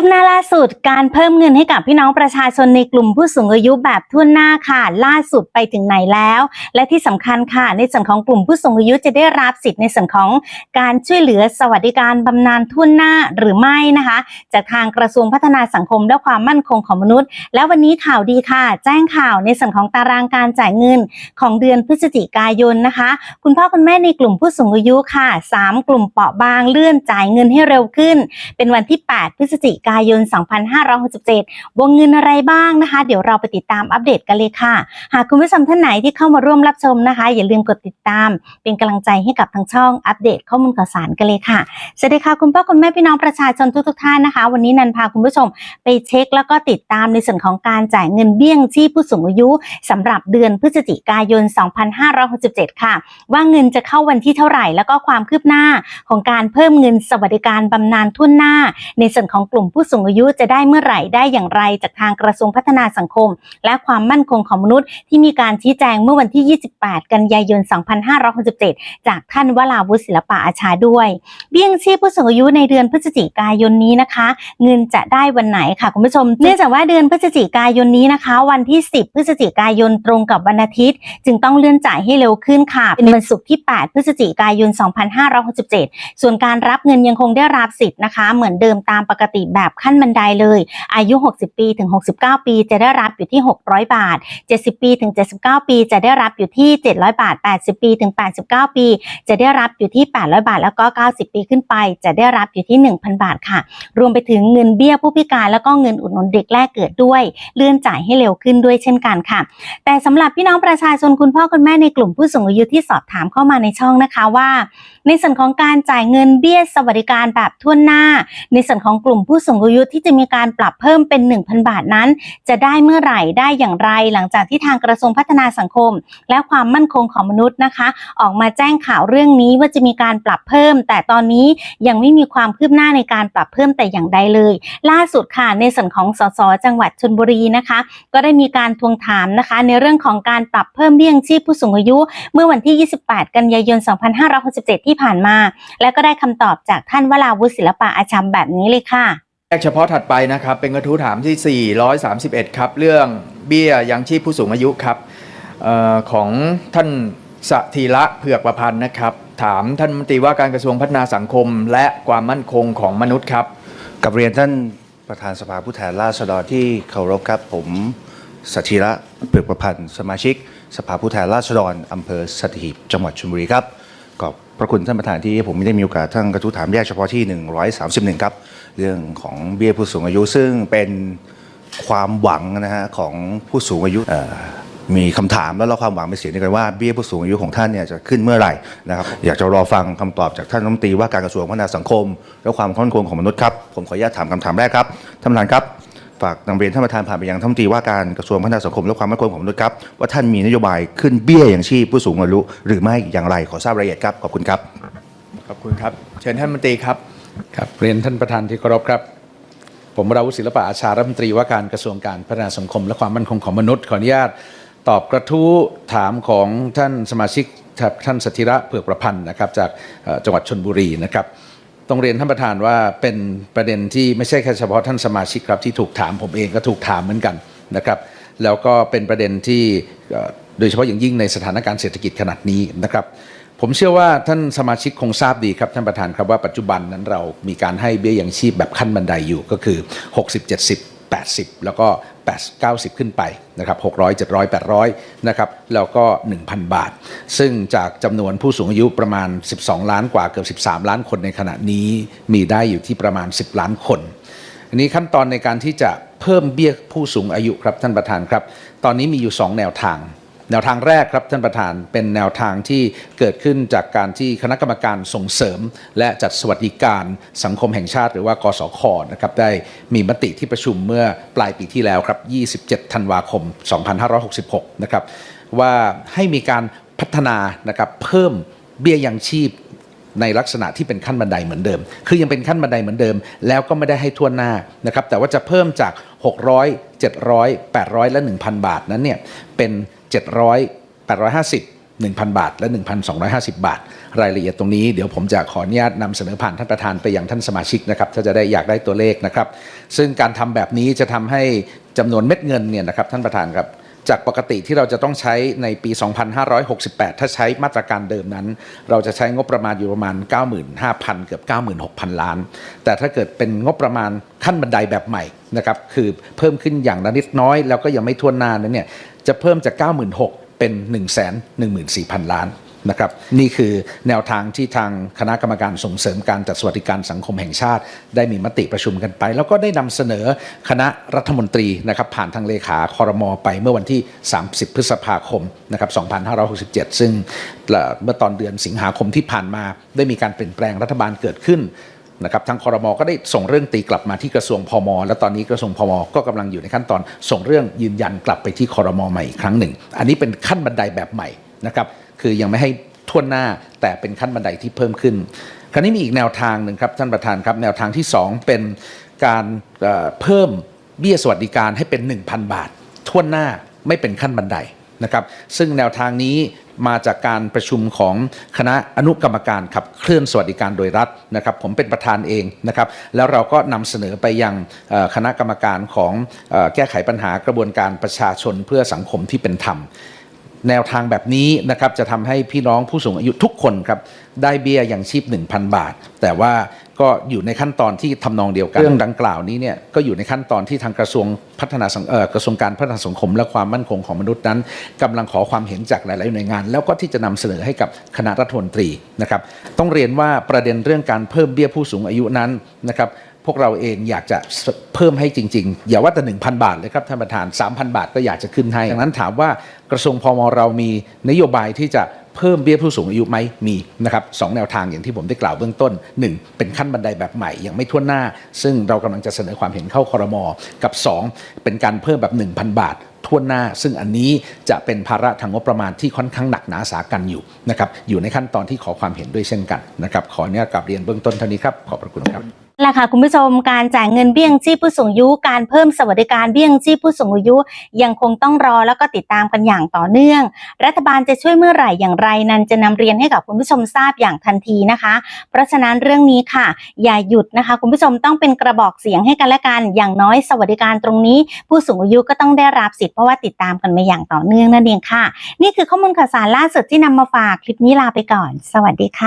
คืบหน้าล่าสุดการเพิ่มเงินให้กับพี่น้องประชาชนในกลุ่มผู้สูงอายุแบบทั่วหน้าค่ะล่าสุดไปถึงไหนแล้ว และที่สำคัญค่ะ ในส่วนของกลุ่มผู้สูงอายุจะได้รับสิทธิ์ในส่วนของการช่วยเหลือสวัสดิการบำนาญทั่วหน้าหรือไม่นะคะ จากทางกระทรวงพัฒนาสังคมและความมั่นคงของมนุษย์ แล้ววันนี้ข่าวดีค่ะ แจ้งข่าวในส่วนของตารางการจ่ายเงินของเดือนพฤศจิกายนนะคะ คุณพ่อคุณแม่ในกลุ่มผู้สูงอายุค่ะสามกลุ่มเปราะบางเลื่อนจ่ายเงินให้เร็วขึ้น เป็นวันที่ 8 พฤศจิกายน 2567 วงเงินอะไรบ้างนะคะ เดี๋ยวเราไปติดตามอัปเดตกันเลยค่ะ หากคุณผู้ชมท่านไหนที่เข้ามาร่วมรับชมนะคะ อย่าลืมกดติดตาม เป็นกำลังใจให้กับทางช่องอัปเดตข้อมูลข่าวสารกันเลยค่ะสวัสดีค่ะคุณพ่อคุณแม่พี่น้องประชาชนทุกๆท่านนะคะ วันนี้นันพาคุณผู้ชมไปเช็คแล้วก็ติดตามในส่วนของการจ่ายเงินเบี้ยงชีพผู้สูงอายุสำหรับเดือนพฤศจิกายน 2567 ค่ะ ว่าเงินจะเข้าวันที่เท่าไหร่แล้วก็ความคืบหน้าของการเพิ่มเงินสวัสดิการบำนาญทุนหน้า ในส่วนของกลุ่มผูู้้สูงอายุจะได้เมื่อไหร่ได้อย่างไร จากทางกระทรวงพัฒนาสังคม และความมั่นคงของมนุษย์ ที่มีการชี้แจงเมื่อวันที่ 28 กันยายน 2567 จากท่านวราวุฒิศิลปะอาชาด้วย เบี้ยงชีพผู้สูงอายุในเดือนพฤศจิกายนนี้นะคะ เงินจะได้วันไหนค่ะคุณผู้ชม เนื่องจากว่าเดือนพฤศจิกายนนี้นะคะ วันที่ 10 พฤศจิกายนตรงกับวันอาทิตย์ จึงต้องเลื่อนจ่ายให้เร็วขึ้นค่ะเป็นวันศุกร์ที่ 8 พฤศจิกายน 2567 ส่วนการรับเงินยังคงได้รับสิทธิ์นะคะ เหมือนเดิมตามปกติแบบขั้นบันไดเลย อายุ 60 ปีถึง 69 ปี จะได้รับอยู่ที่ 600 บาท 70 ปีถึง 79 ปี จะได้รับอยู่ที่ 700 บาท 80 ปีถึง 89 ปี จะได้รับอยู่ที่ 800 บาท แล้วก็ 90 ปีขึ้นไป จะได้รับอยู่ที่ 1,000 บาทค่ะ รวมไปถึงเงินเบี้ยผู้พิการแล้วก็เงินอุดหนุนเด็กแรกเกิดด้วย เลื่อนจ่ายให้เร็วขึ้นด้วยเช่นกันค่ะ แต่สำหรับพี่น้องประชาชนคุณพ่อคุณแม่ในกลุ่มผู้สูงอายุที่สอบถามเข้ามาในช่องนะคะว่า ในส่วนของการจ่ายเงินเบี้ยสวัสดิการแบบทั่วหน้า ในส่วนของกลุ่มผู้สูงอายุที่จะมีการปรับเพิ่มเป็น 1,000 บาทนั้น จะได้เมื่อไหร่ได้อย่างไร หลังจากที่ทางกระทรวงพัฒนาสังคม และความมั่นคงของมนุษย์นะคะ ออกมาแจ้งข่าวเรื่องนี้ว่าจะมีการปรับเพิ่ม แต่ตอนนี้ยังไม่มีความคืบหน้าในการปรับเพิ่มแต่อย่างใดเลย ล่าสุดค่ะในส่วนของสสจังหวัดชลบุรีนะคะ ก็ได้มีการทวงถามนะคะ ในเรื่องของการปรับเพิ่มเบี้ยงชีพผู้สูงอายุ เมื่อวันที่ 28 กันยายน 2567 ที่ผ่านมา และก็ได้คำตอบจากท่านวราวุฒิศิลปะอาชัมแบบนี้เลยค่ะ แยกเฉพาะถัดไปนะครับ เป็นกระทู้ถามที่ 431 ครับ เรื่องเบี้ยยังชีพผู้สูงอายุครับออของท่านสธีระเผือกประพันธ์นะครับ ถามท่านมตรีว่าการกระทรวงพัฒนาสังคม และความมั่นคงของมนุษย์ครับ กับเรียนท่านประธานสภาผู้แทนราษฎรที่เคารพครับผมสัชิระเปลือกประพันธ์ สมาชิก สภาผู้แทนราษฎรอำเภอสัตหีบจังหวัดชลบุรีครับ ขอบพระคุณท่านประธานที่ให้ผมได้มีโอกาสทั้งกระทู้ถามแยกเฉพาะที่ 131 ครับ เรื่องของเบี้ยผู้สูงอายุซึ่งเป็นความหวังนะฮะของผู้สูงอายุมีคำถามแล้วเราความหวังเป็นเสียงเดียวกันว่าเบี้ยผู้สูงอายุของท่านเนี่ยจะขึ้นเมื่อไหร่นะครับอยากจะรอฟังคำตอบจากท่านรัฐมนตรีว่าการกระทรวงพัฒนาสังคม และความมั่นคงของมนุษย์ครับผมขออนุญาตถามคำถามแรกครับท่านประธานครับ ฝากนำเรียนท่านประธานผ่านไปยังท่านรัฐมนตรีว่าการกระทรวงพัฒนาสังคมและความมั่นคงของมนุษย์ครับว่าท่านมีนโยบายขึ้นเบี้ยอย่างชีพผู้สูงอายุหรือไม่อย่างไรขอทราบรายละเอียดครับขอบคุณครับขอบคุณครับ เชิญท่านรัฐมนตรีครับครับเรียนท่านประธานที่เคารพครับ ผมวราวุฒิศิลปะอาชารัฐมนตรีว่าการกระทรวงการพัฒนาสังคม และความมั่นคงของมนุษย์ขออนุญาตตอบกระทู้ถามของท่านสมาชิกท่านสถิระเผือกประพันธ์นะครับจากเอ่อจังหวัดชนบุรีนะครับ ต้องเรียนท่านประธานว่าเป็นประเด็นที่ไม่ใช่แค่เฉพาะท่านสมาชิกครับที่ถูกถามผมเองก็ถูกถามเหมือนกันนะครับ แล้วก็เป็นประเด็นที่โดยเฉพาะอย่างยิ่งในสถานการณ์เศรษฐกิจขนาดนี้นะครับ ผมเชื่อว่าท่านสมาชิกคงทราบดีครับท่านประธานครับว่าปัจจุบันนั้นเรามีการให้เบี้ยยังชีพแบบขั้นบันไดอยู่ก็คือ 60 70 80 แล้วก็ 8 90 ขึ้นไปนะครับ600 700 800นะครับแล้วก็ 1,000 บาท ซึ่งจากจำนวนผู้สูงอายุประมาณ 12 ล้านกว่าเกือบ 13 ล้านคนในขณะนี้มีได้อยู่ที่ประมาณ 10 ล้านคนอันนี้ขั้นตอนในการที่จะเพิ่มเบี้ยผู้สูงอายุครับท่านประธานครับ ตอนนี้มีอยู่ 2 แนวทาง แนวทางแรกครับท่านประธานเป็นแนวทางที่เกิดขึ้นจากการที่คณะกรรมการส่งเสริม และจัดสวัสดิการสังคมแห่งชาติ หรือว่ากสคนะครับได้มีมติที่ประชุมเมื่อปลายปีที่แล้วครับ 27 ธันวาคม 2566 นะครับว่าให้มีการพัฒนานะครับเพิ่มเบี้ยยังชีพในลักษณะที่เป็นขั้นบันไดเหมือนเดิม คือยังเป็นขั้นบันไดเหมือนเดิม แล้วก็ไม่ได้ให้ทั่วหน้านะครับ แต่ว่าจะเพิ่มจาก 600 700 800 และ 1,000 บาทนั้นเนี่ยเป็น 700 850 1,000 บาท และ 1,250 บาท รายละเอียดตรงนี้เดี๋ยวผมจะขออนุญาตนำเสนอผ่านท่านประธานไปยังท่านสมาชิกนะครับถ้าจะได้อยากได้ตัวเลขนะครับ ซึ่งการทำแบบนี้จะทำให้จำนวนเม็ดเงินเนี่ยนะครับท่านประธานครับ จากปกติที่เราจะต้องใช้ในปี 2568 ถ้าใช้มาตรการเดิมนั้น เราจะใช้งบประมาณอยู่ประมาณ 95,000 เกือบ 96,000 ล้าน แต่ถ้าเกิดเป็นงบประมาณขั้นบันไดแบบใหม่นะครับคือเพิ่มขึ้นอย่างนิดน้อย แล้วก็ยังไม่ทั่วหน้านั้นเนี่ยจะเพิ่มจาก 96,000เป็น 114,000 ล้าน นะครับนี่คือแนวทางที่ทางคณะกรรมการส่งเสริมการจัดสวัสดิการสังคมแห่งชาติ ได้มีมติประชุมกันไป แล้วก็ได้นำเสนอคณะรัฐมนตรีนะครับผ่านทางเลขาคอรมอไปเมื่อวันที่ 30 พฤษภาคมนะครับ2567 ซึ่งเมื่อตอนเดือนสิงหาคมที่ผ่านมา ได้มีการเปลี่ยนแปลงรัฐบาลเกิดขึ้นนะครับทางคอรมอก็ได้ส่งเรื่องตีกลับมาที่กระทรวงพมและตอนนี้กระทรวงพมก็กำลังอยู่ในขั้นตอน ส่งเรื่องยืนยันกลับไปที่คอรมอใหม่อีกครั้งหนึ่ง อันนี้เป็นขั้นบันไดแบบใหม่นะครับ คือยังไม่ให้ท่วนหน้าแต่เป็นขั้นบันไดที่เพิ่มขึ้น คราวนี้มีอีกแนวทางหนึ่งครับท่านประธานครับ แนวทางที่ 2 เป็นการเพิ่มเบี้ยสวัสดิการให้เป็น 1,000 บาทท่วนหน้าไม่เป็นขั้นบันไดนะครับ ซึ่งแนวทางนี้มาจากการประชุมของคณะอนุกรรมการขับเคลื่อนสวัสดิการโดยรัฐนะครับ ผมเป็นประธานเองนะครับ แล้วเราก็นำเสนอไปยังคณะกรรมการของแก้ไขปัญหากระบวนการประชาชนเพื่อสังคมที่เป็นธรรม แนวทางแบบนี้นะครับจะทำให้พี่น้องผู้สูงอายุทุกคนครับได้เบี้ยอย่างชีพ 1,000 บาท แต่ว่าก็อยู่ในขั้นตอนที่ทำนองเดียวกันเรื่องดังกล่าวนี้เนี่ยก็อยู่ในขั้นตอนที่ทางกระทรวงพัฒนาสังเอ่อกระทรวงการพัฒนาสังคม และความมั่นคงของมนุษย์นั้นกำลังขอความเห็นจากหลายๆหน่วยงาน แล้วก็ที่จะนำเสนอให้กับคณะรัฐมนตรีนะครับต้องเรียนว่าประเด็นเรื่องการเพิ่มเบี้ยผู้สูงอายุนั้นนะครับ พวกเราเองอยากจะเพิ่มให้จริง ๆ อย่าว่าแต่ 1,000 บาทเลยครับท่านประธาน 3,000 บาทก็อยากจะขึ้นให้ดังนั้นถามว่ากระทรวงพมเรามีนโยบายที่จะเพิ่มเบี้ยผู้สูงอายุไหมมีนะครับสองแนวทางอย่างที่ผมได้กล่าวเบื้องต้น 1 เป็นขั้นบันไดแบบใหม่ยังไม่ทั่วหน้า ซึ่งเรากำลังจะเสนอความเห็นเข้าคอรมอกับ 2 เป็นการเพิ่มแบบ 1,000 บาททั่วหน้า ซึ่งอันนี้จะเป็นภาระทางงบประมาณที่ค่อนข้างหนักหนาสากันอยู่นะครับอยู่ในขั้นตอนที่ขอความเห็นด้วยเช่นกันนะครับขออนุญาตกลับเรียนเบื้องต้นเท่านี้ครับขอบพระคุณครับแหละค่ะคุณผู้ชมการจ่ายเงินเบี้ยงชีพผู้สูงอายุการเพิ่มสวัสดิการเบี้ยงชีพผู้สูงอายุ ยังคงต้องรอแล้วก็ติดตามกันอย่างต่อเนื่อง รัฐบาลจะช่วยเมื่อไหร่อย่างไรนั้นจะนำเรียนให้กับคุณผู้ชมทราบอย่างทันทีนะคะ เพราะฉะนั้นเรื่องนี้ค่ะ อย่าหยุดนะคะ คุณผู้ชมต้องเป็นกระบอกเสียงให้กันและกันอย่างน้อยสวัสดิการตรงนี้ ผู้สูงอายุก็ต้องได้รับสิทธิเพราะว่าติดตามกันมาอย่างต่อเนื่องนั่นเองค่ะ นี่คือข้อมูลข่าวสารล่าสุดที่นำมาฝากคลิปนี้ลาไปก่อน สวัสดีค่ะ